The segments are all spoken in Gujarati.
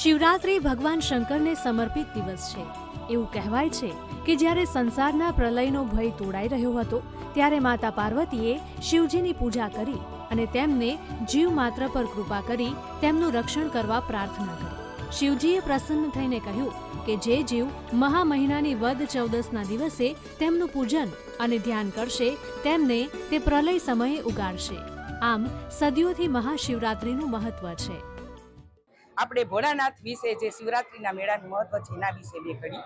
શિવરાત્રિ ભગવાન શંકરને સમર્પિત દિવસ છે. એવું કહેવાય છે કે જ્યારે સંસારના પ્રલયનો ભય તોડાઈ રહ્યો હતો, ત્યારે માતા પાર્વતીએ શિવજીની પૂજા કરી અને તેમને જીવ માત્ર પર કૃપા કરી તેમનું રક્ષણ કરવા પ્રાર્થના કરી. શિવજીએ પ્રસન્ન થઈને કહ્યું કે જે જીવ મહા મહિનાની વદ ચૌદસના દિવસે તેમનું પૂજન અને ધ્યાન કરશે, તેમને તે પ્રલય સમયે ઉગાડશે. આમ સદીઓથી મહાશિવરાત્રિનું મહત્વ છે. આપણે ભોળાનાથ વિશે જે શિવરાત્રીના મેળાનું મહત્વ છે એના વિશે બે ઘડી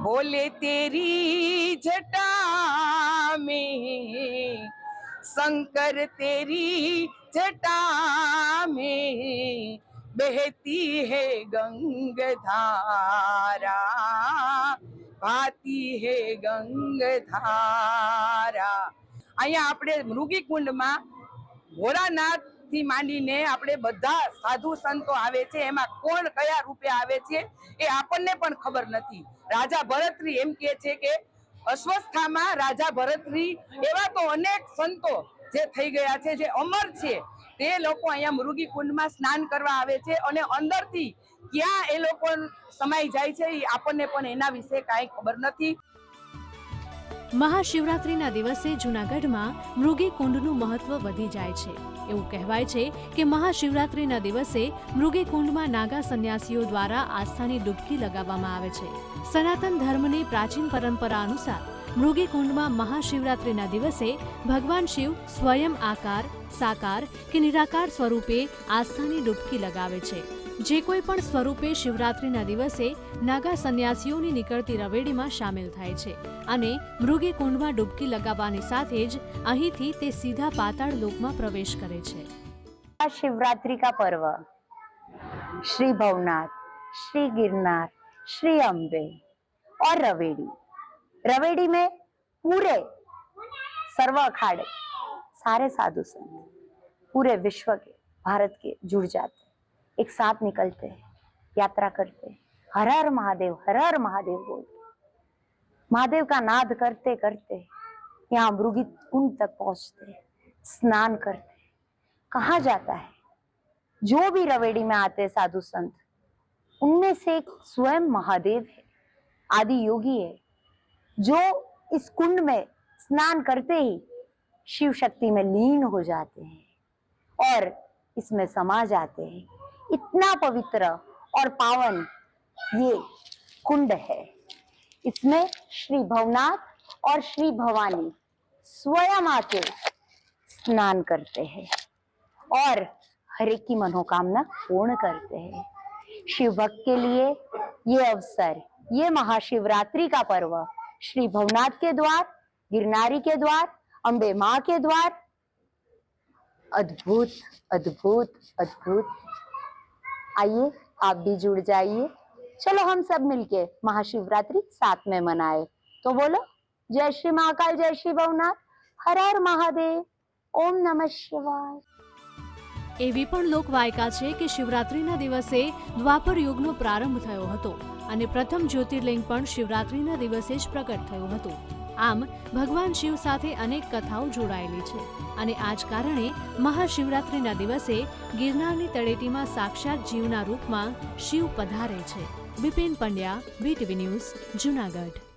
બોલે તેરી જટા में शंकर तेरी जटा में बहती है गंग धारा भाती है गंग धारा અહીંયા આપણે મૃગી કુંડમાં ભોળાનાથ થી માંડીને આપણે બધા સાધુ સંતો આવે છે, એમાં કોણ કયા રૂપે આવે છે, એ આપણને પણ ખબર નથી. રાજા ભરતરી એમ કહે છે કે, અસ્વસ્થામાં રાજા ભરતરી એવા તો અનેક સંતો જે થઈ ગયા છે, જે અમર છે. તે લોકો અહીંયા મૃગી કુંડમાં સ્નાન કરવા આવે છે અને અંદરથી ક્યાં એ લોકો સમાઈ જાય છે આપણને પણ એના વિશે કાંઈ ખબર નથી. મહાશિવરાત્રિના દિવસે જૂનાગઢમાં મૃગી કુંડનું મહત્વ વધી જાય છે. એવું કહેવાય છે કે મહાશિવરાત્રિના દિવસે મૃગી કુંડમાં નાગા સંન્યાસીઓ દ્વારા આસ્થાની ડૂબકી લગાવવામાં આવે છે. સનાતન ધર્મની પ્રાચીન પરંપરા અનુસાર મૃગી કુંડમાં મહાશિવરાત્રિના દિવસે ભગવાન શિવ સ્વયં આકાર, સાકાર કે નિરાકાર સ્વરૂપે આસ્થાની ડૂબકી લગાવે છે. જે કોઈ પણ સ્વરૂપે શિવરાત્રિના દિવસે નાગા સંન્યાસીઓની નીકળતી રવેડીમાં સામેલ થાય છે અને મૃગે કુંડમાં ડૂબકી લગાવવાની સાથે જ અહીંથી તે સીધા પાતાળ લોકમાં પ્રવેશ કરે છે शिवरात्रि का पर्व श्री भवनाथ श्री गिरनार श्री अम्बे और रवेड़ी रवेड़ी में पूरे सर्व अखाड़े सारे साधु संत पूरे विश्व के भारत के जुड़ जाते एक साथ निकलते, यात्रा करते। हर हर महादेव हर हर महादेव बोलते। महादेव का नाद करते करते, यहाँ मृगी कुंड तक पहुँचते, स्नान करते। कहा जाता है? जो भी रवेड़ी में आते साधु संत, उनमें से एक स्वयं महादेव है, आदि योगी है, जो इस कुंड में स्नान करते ही शिव शक्ति में लीन हो जाते हैं और इसमें समा जाते हैं। इतना पवित्र और पावन ये कुंड है। इसमें श्री भवनाथ और श्री भवानी स्वयं आके स्नान करते हैं और हर की मनोकामना पूर्ण करते हैं। शिव भक्त के लिए ये अवसर, ये महाशिवरात्रि का पर्व, श्री भवनाथ के द्वार, गिरनारी के द्वार, अंबे माँ के द्वार, अद्भुत अद्भुत अद्भुत आइए आप भी जुड़ जाइए चलो हम सब मिलके महाशिवरात्रि साथ में मनाए तो बोलो जय श्री महाकाल जय श्री भवनाथ हर हर महादेव ओम नमः शिवाय એવી પણ લોકવાયકા છે કે શિવરાત્રિના દિવસે દ્વાપર યુગનો પ્રારંભ થયો હતો અને પ્રથમ જ્યોતિર્લિંગ પણ શિવરાત્રિના દિવસે જ પ્રગટ થયું હતું આમ ભગવાન શિવ સાથે અનેક કથાઓ જોડાયેલી છે અને આ જ કારણે મહાશિવરાત્રિના દિવસે ગિરનારની તળેટીમાં સાક્ષાત જીવના રૂપમાં શિવ પધારે છે. Bipin Pandya VTV news Junagadh.